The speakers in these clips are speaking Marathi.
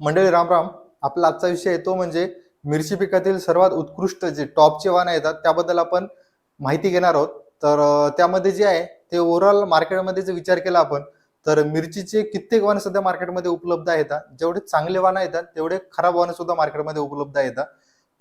मंडळी राम राम. आपला आजचा विषय येतो तो म्हणजे मिरची पिकातील सर्वात उत्कृष्ट जे टॉपचे वाहनं येतात त्याबद्दल आपण माहिती घेणार आहोत. तर त्यामध्ये जे आहे ते ओव्हरऑल मार्केटमध्ये जर विचार केला आपण तर मिरचीचे कित्येक वाहन सध्या मार्केटमध्ये उपलब्ध आहेत. जेवढे चांगले वाहनं येतात तेवढे खराब वाहन सुद्धा मार्केटमध्ये उपलब्ध आहेत.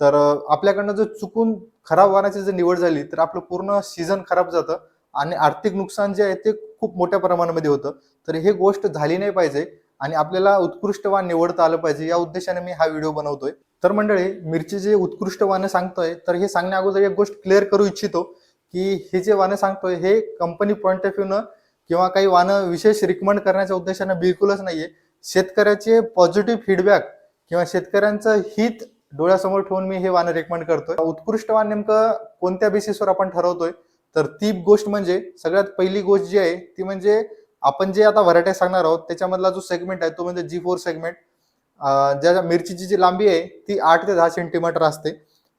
तर आपल्याकडनं जर चुकून खराब वाहनाची जर निवड झाली तर आपलं पूर्ण सीझन खराब जातं आणि आर्थिक नुकसान जे आहे ते खूप मोठ्या प्रमाणामध्ये होतं. तर हे गोष्ट झाली नाही पाहिजे. आणि आपल्याला उत्कृष्ट वाण निवडता आलं पाहिजे या उद्देशाने मी हा व्हिडिओ बनवतोय. तर मंडळी मिरची जे उत्कृष्ट वानं सांगतोय तर हे सांगण्या अगोदर एक गोष्ट क्लिअर करू इच्छितो की हे जे वाणं सांगतोय हे कंपनी पॉईंट ऑफ व्ह्यूनं किंवा काही वाणं विशेष रिकमेंड करण्याच्या उद्देशानं बिलकुलच नाहीये. शेतकऱ्याचे पॉझिटिव्ह फीडबॅक किंवा शेतकऱ्यांचं हित डोळ्यासमोर ठेवून मी हे वाहनं रेकमेंड करतोय. उत्कृष्ट वाण नेमकं कोणत्या बेसिसवर आपण ठरवतोय? तर ती गोष्ट म्हणजे सगळ्यात पहिली गोष्ट जी आहे ती म्हणजे आपण जे आता व्हरायटी सांगणार आहोत त्याच्यामधला जो सेगमेंट आहे तो म्हणजे जी फोर सेगमेंट ज्या मिरचीची जी लांबी आहे ती आठ ते दहा सेंटीमीटर असते.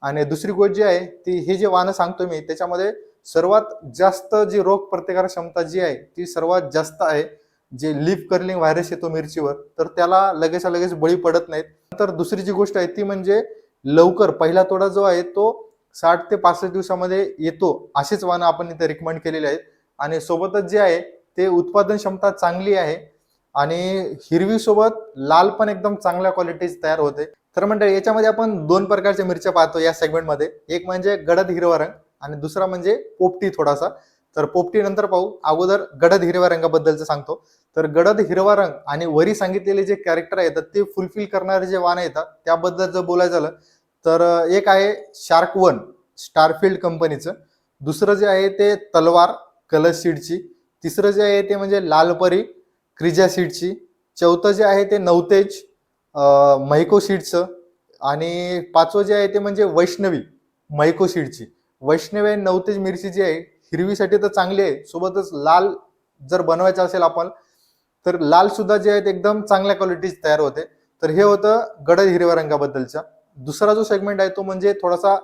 आणि दुसरी गोष्ट जी आहे ती हे जे वाहनं सांगतो मी त्याच्यामध्ये सर्वात जास्त जी रोग प्रतिकारक क्षमता जी आहे ती सर्वात जास्त आहे. जे लिफ कर्लिंग व्हायरस येतो मिरचीवर तर त्याला लगेच लगेच बळी पडत नाहीत. तर दुसरी जी गोष्ट आहे ती म्हणजे लवकर पहिला तोडा जो आहे तो साठ ते पासष्ट दिवसामध्ये येतो अशीच वाहनं आपण इथे रिकमेंड केलेली आहेत. आणि सोबतच जे आहे ते उत्पादन क्षमता चांगली आहे आणि हिरवी सोबत लाल पण एकदम चांगल्या क्वालिटीज तयार होते. तर म्हणजे याच्यामध्ये आपण दोन प्रकारच्या मिरच्या पाहतो या सेगमेंटमध्ये एक म्हणजे गडद हिरवा रंग आणि दुसरा म्हणजे पोपटी थोडासा. तर पोपटी नंतर पाहू. अगोदर गडद हिरव्या रंगाबद्दलचं सांगतो. तर गडद हिरवा रंग आणि वरी सांगितलेले जे कॅरेक्टर येतात ते फुलफिल करणारे जे वाहन येतात त्याबद्दल जर बोलायचं झालं तर एक आहे शार्क वन स्टारफिल्ड कंपनीचं. दुसरं जे आहे ते तलवार कलर सीडची. तिसरं जे आहे ते म्हणजे लालपरी क्रिजा सीडची. चौथं जे आहे ते नवतेज मैको सीडचं. आणि पाचवं जे आहे ते म्हणजे वैष्णवी मैको सीडची. वैष्णवी आणि नवतेज मिरची जी आहे हिरवीसाठी तर चांगली आहे. सोबतच लाल जर बनवायचं असेल आपण तर लाल सुद्धा जे आहेत एकदम चांगल्या क्वालिटीज तयार होते. तर हे होतं गडद हिरव्या रंगाबद्दलचा. दुसरा जो सेगमेंट आहे तो म्हणजे थोडासा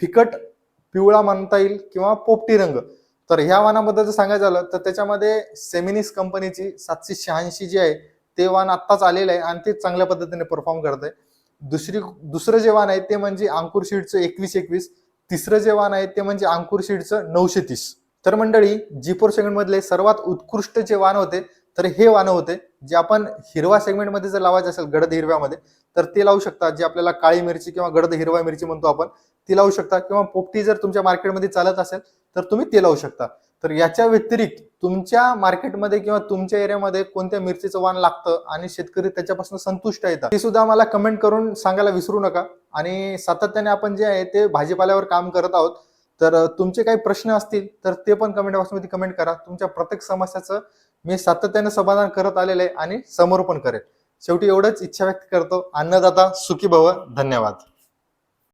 फिकट पिवळा म्हणता येईल किंवा पोपटी रंग. तर ह्या वाहनाबद्दल जर सांगायचं झालं तर त्याच्यामध्ये सेमिनिस कंपनीची सातशे शहाऐंशी जी आहे ते वाहन आत्ताच आलेलं आहे आणि ते चांगल्या पद्धतीने परफॉर्म करत आहे दुसरी दुसरं जे वाहन आहे ते म्हणजे अंकुर शीडचं एकवीस एकवीस. तिसरं जे वाहन आहे ते म्हणजे अंकुर शीडचं नऊशे तीस. तर मंडळी जी फोर सर्वात उत्कृष्ट जे वाहन होते तर हे वाहन होते जे आपण हिरवा सेगमेंटमध्ये जर लावायचं असेल गडद हिरव्यामध्ये तर ते लावू शकता. जे आपल्याला काळी मिरची किंवा गडद हिरवा मिरची म्हणतो आपण ती लावू शकता. किंवा पोपटी जर तुमच्या मार्केटमध्ये चालत असेल तर तुम्ही ते लावू शकता. तर याच्या व्यतिरिक्त तुमच्या मार्केटमध्ये किंवा तुमच्या एरियामध्ये कोणत्या मिरचीचं वाण लागतं आणि शेतकरी त्याच्यापासून संतुष्ट येतात ते सुद्धा आम्हाला कमेंट करून सांगायला विसरू नका. आणि सातत्याने आपण जे आहे ते भाजीपाल्यावर काम करत आहोत. तर तुमचे काही प्रश्न असतील तर ते पण कमेंट बॉक्समध्ये कमेंट करा. तुमच्या प्रत्येक समस्याचं मी सातत्याने समाधान करत आलेलं आहे आणि समोर पण करेल. शेवटी एवढंच इच्छा व्यक्त करतो. अन्नदाता सुखी भव. धन्यवाद.